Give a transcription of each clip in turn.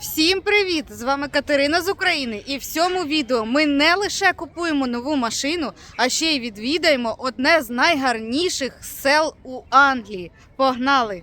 Всім привіт! З вами Катерина з України. І в цьому відео ми не лише купуємо нову машину, а ще й відвідаємо одне з найгарніших сел у Англії. Погнали!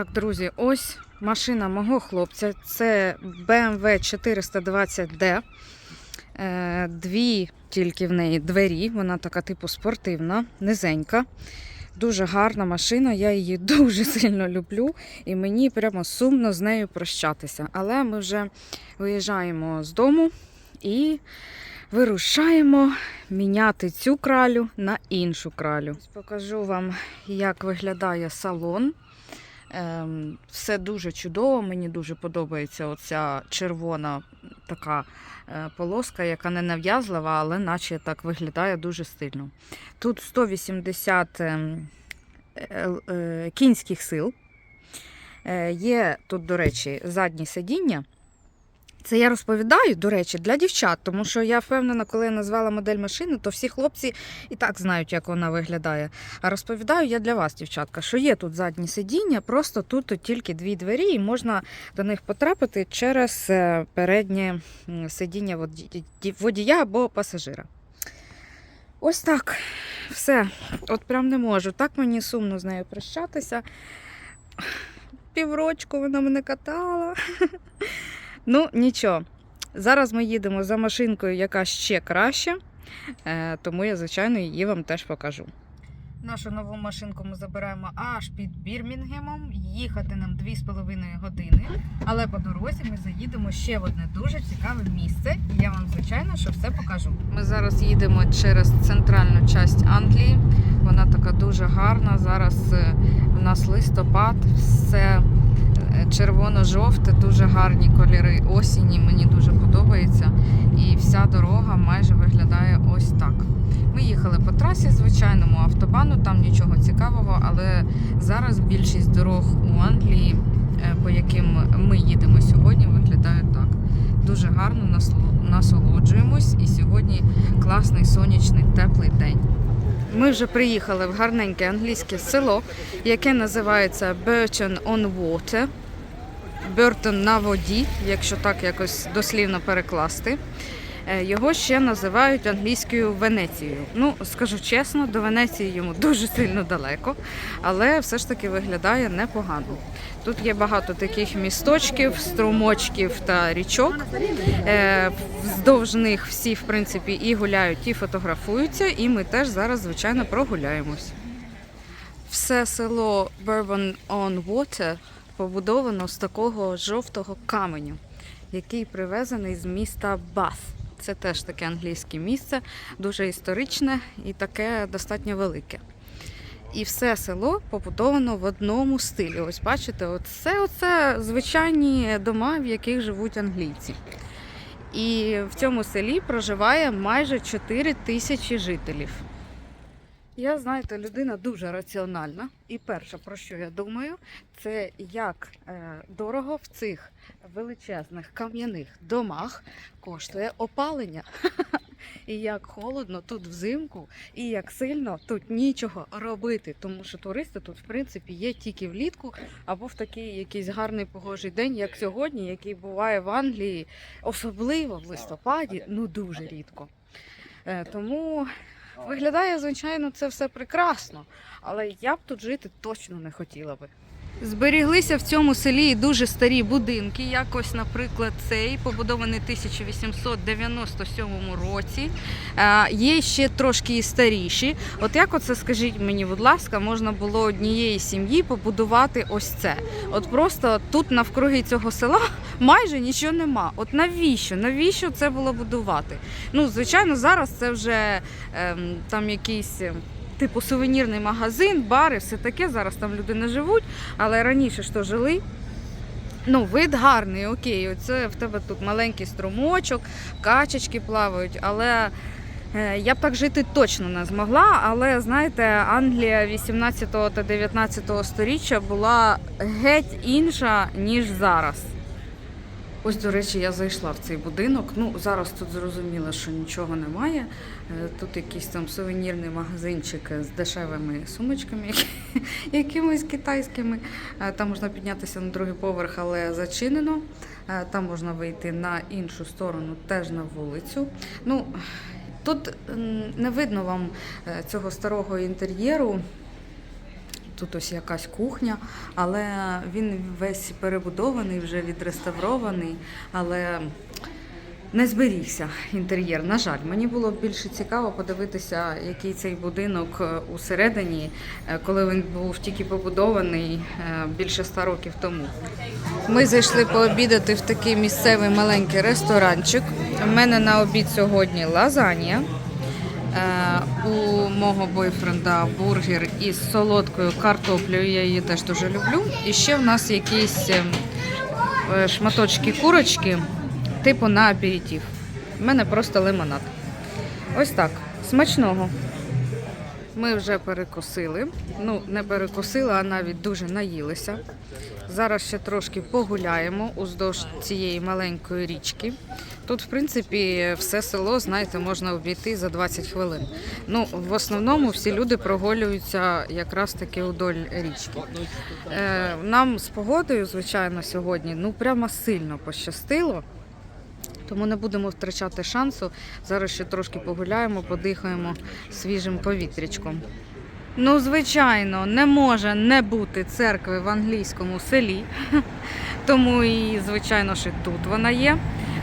Так, друзі, ось машина мого хлопця. Це BMW 420D. Е, Дві тільки в неї двері. Вона така типу спортивна, низенька. Дуже гарна машина, я її дуже сильно люблю, і мені прямо сумно з нею прощатися. Але ми вже виїжджаємо з дому і вирушаємо міняти цю кралю на іншу кралю. Покажу вам, як виглядає салон. Ем, все дуже чудово, мені дуже подобається оця червона така е, полоска, яка не нав'язлива, але наче так виглядає дуже стильно. Тут 180 ем, е, кінських сил. Е, Є тут, до речі, задні сидіння. Це я розповідаю, до речі, для дівчат, тому що я впевнена, коли я назвала модель машини, то всі хлопці і так знають, як вона виглядає. А розповідаю я для вас, дівчатка, що є тут задні сидіння, просто тут тільки дві двері, і можна до них потрапити через е, переднє сидіння водія або пасажира. Ось так. Все. От прям не можу. Так мені сумно з нею прощатися. Піврочку вона мене катала. Ну, нічого. Зараз ми їдемо за машинкою, яка ще краще, е, тому я, звичайно, її вам теж покажу. Нашу нову машинку ми забираємо аж під Бірмінгемом. Їхати нам 2,5 години. Але по дорозі ми заїдемо ще в одне дуже цікаве місце. І я вам, звичайно, що все покажу. Ми зараз їдемо через центральну часть Англії. Вона така дуже гарна. Зараз е, у нас листопад, все е, червоно-жовте, дуже гарні кольори осені. Мені дуже подобається. І вся дорога майже виглядає ось так. Ми їхали по трасі, звичайному автобану, там нічого цікавого, але зараз більшість дорог у Англії, е, по яким ми їдемо сьогодні, виглядають так. Дуже гарно насолоджуємось, і сьогодні класний сонячний теплий день. Ми вже приїхали в гарненьке англійське село, яке називається Burton on Water. Бертон на воді, якщо так якось дослівно перекласти. Е, Його ще називають англійською Венецією. Ну, скажу чесно, до Венеції йому дуже сильно далеко, але все ж таки виглядає непогано. Тут є багато таких місточків, струмочків та річок. Е, Вздовж них всі, в принципі, і гуляють, і фотографуються, і ми теж зараз, звичайно, прогуляємось. Все село Bourbon on Water побудовано з такого жовтого каменю, який привезений з міста Баth. Це теж таке англійське місце, дуже історичне і таке достатньо велике. І все село побудовано в одному стилі. Ось бачите, все оце звичайні дома, в яких живуть англійці. І в цьому селі проживає майже 4 тисячі жителів. Я, знаєте, людина дуже раціональна. І перше, про що я думаю, це як е, дорого в цих величезних кам'яних домах коштує опалення. І як холодно тут взимку, і як сильно тут нічого робити, тому що туристи тут, в принципі, є тільки влітку або в такий якийсь гарний погожий день, як сьогодні, який буває в Англії, особливо в листопаді, ну дуже рідко. Е, Тому Виглядає, звичайно, це все прекрасно, але я б тут жити точно не хотіла би. Зберіглися в цьому селі і дуже старі будинки, як ось, наприклад, цей, побудований в 1897 році. Е, Є ще трошки і старіші. От як оце, скажіть мені, будь ласка, можна було однієї сім'ї побудувати ось це? От просто тут навкруги цього села майже нічого нема. От навіщо? Навіщо це було будувати? Ну, звичайно, зараз це вже ем, там якийсь. Типу сувенірний магазин, бари, все таке. Зараз там люди не живуть, але раніше то жили. Ну, вид гарний, окей. Оце в тебе тут маленький струмочок, качечки плавають, але е, я б так жити точно не змогла. Але знаєте, Англія 18 та 19 сторіччя була геть інша, ніж зараз. Ось, до речі, я зайшла в цей будинок. Ну, зараз тут зрозуміло, що нічого немає. Е, Тут якийсь там сувенірний магазинчик з дешевими сумочками, які- якимись китайськими. Е, Там можна піднятися на другий поверх, але зачинено. Е, Там можна вийти на іншу сторону, теж на вулицю. Ну, тут не видно вам цього старого інтер'єру. Тут ось якась кухня, але він весь перебудований, вже відреставрований, але не зберігся інтер'єр. На жаль, мені було більше цікаво подивитися, який цей будинок е, усередині, е, коли він був тільки побудований е, більше ста років тому. Ми зайшли пообідати в такий місцевий маленький ресторанчик. У мене на обід сьогодні лазанія. Е, У мого бойфренда бургер із солодкою картоплею. Я її теж дуже люблю. І ще в нас якісь ем, е, шматочки курочки, типу на аперитив. У мене просто лимонад. Ось так. Смачного. Ми вже перекусили. Ну, не перекусили, а навіть дуже наїлися. Зараз ще трошки погуляємо уздовж цієї маленької річки. Тут, в принципі, все село, знаєте, можна обійти за 20 хвилин. Ну, в основному всі люди прогулюються якраз таки удоль річки. Е, нам з погодою, звичайно, сьогодні ну прямо сильно пощастило. Тому не будемо втрачати шансу. Зараз ще трошки погуляємо, подихаємо свіжим повітрячком. Ну, звичайно, не може не бути церкви в англійському селі. Тому і, звичайно, що тут вона є.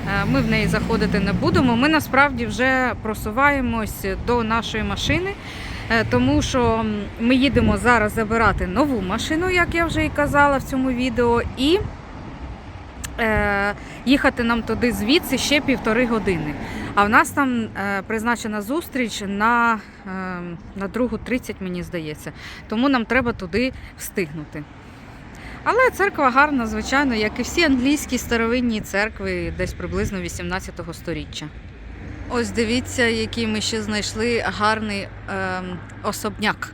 Е, Ми в неї заходити не будемо. Ми насправді вже просуваємось до нашої машини, е, тому що ми їдемо зараз забирати нову машину, як я вже і казала в цьому відео, і е, їхати нам туди звідси ще півтори години. А в нас там призначена зустріч на, е, на другу 30, мені здається. Тому нам треба туди встигнути. Але церква гарна, звичайно, як і всі англійські старовинні церкви, десь приблизно 18 століття. Ось дивіться, який ми ще знайшли гарний ем, особняк.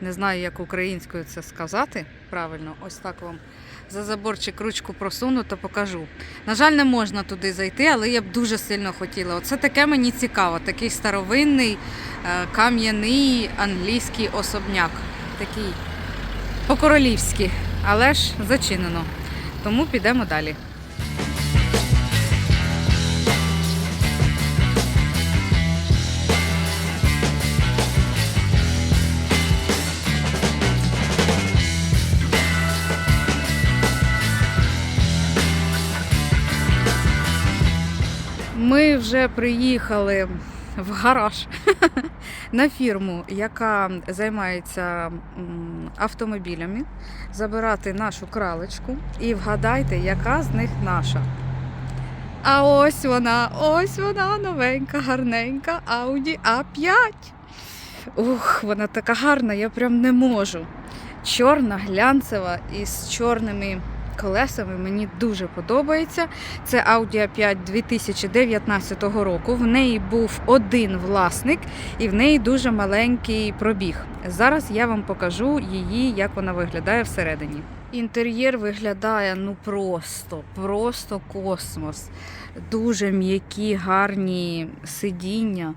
Не знаю, як українською це сказати правильно. Ось так вам за заборчик ручку просуну, то покажу. На жаль, не можна туди зайти, але я б дуже сильно хотіла. Оце таке мені цікаво. Такий старовинний е, кам'яний англійський особняк. Такий по-королівськи, але ж зачинено. Тому підемо далі. Ми вже приїхали в гараж на фірму, яка займається автомобілями, забирати нашу кралечку. І вгадайте, яка з них наша. А ось вона, ось вона новенька, гарненька Audi A5. Ух, вона така гарна, я прям не можу. Чорна, глянцева із чорними колесами. Мені дуже подобається. Це Audi A5 2019 року. В неї був один власник і в неї дуже маленький пробіг. Зараз я вам покажу її, як вона виглядає всередині. Інтер'єр виглядає ну просто, просто космос. Дуже м'які, гарні сидіння.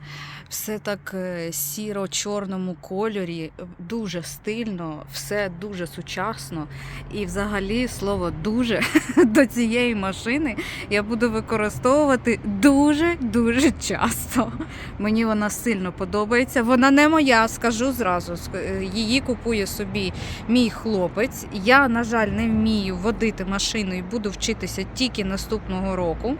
Все так е, сіро-чорному кольорі, дуже стильно, все дуже сучасно. І взагалі слово дуже до цієї машини я буду використовувати дуже-дуже часто. Мені вона сильно подобається. Вона не моя, скажу зразу. Е, Її купує собі мій хлопець. Я, на жаль, не вмію водити машину і буду вчитися тільки наступного року.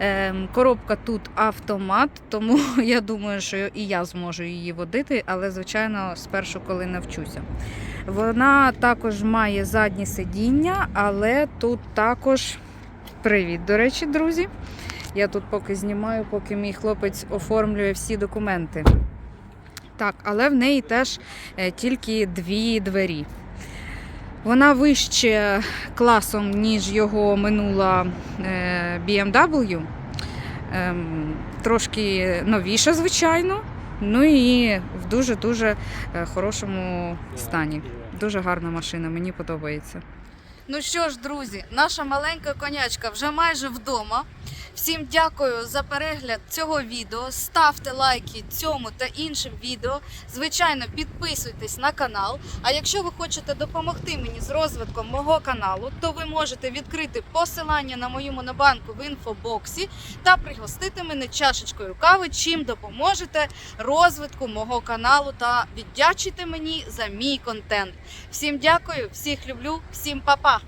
Ем, Коробка тут автомат, тому я думаю, що і я зможу її водити, але, звичайно, спершу, коли навчуся. Вона також має заднє сидіння, але тут також привіт, до речі, друзі. Я тут поки знімаю, поки мій хлопець оформлює всі документи. Так, але в неї теж е, тільки дві двері. Вона вище класом, ніж його минула е, BMW. Ем, трошки новіша, звичайно. Ну і в дуже-дуже е, хорошому стані. Дуже гарна машина, мені подобається. Ну що ж, друзі, наша маленька конячка вже майже вдома. Всім дякую за перегляд цього відео. Ставте лайки цьому та іншим відео. Звичайно, підписуйтесь на канал. А якщо ви хочете допомогти мені з розвитком мого каналу, то ви можете відкрити посилання на мою монобанку в інфобоксі та пригостити мене чашечкою кави, чим допоможете розвитку мого каналу та віддячите мені за мій контент. Всім дякую, всіх люблю, всім па-па!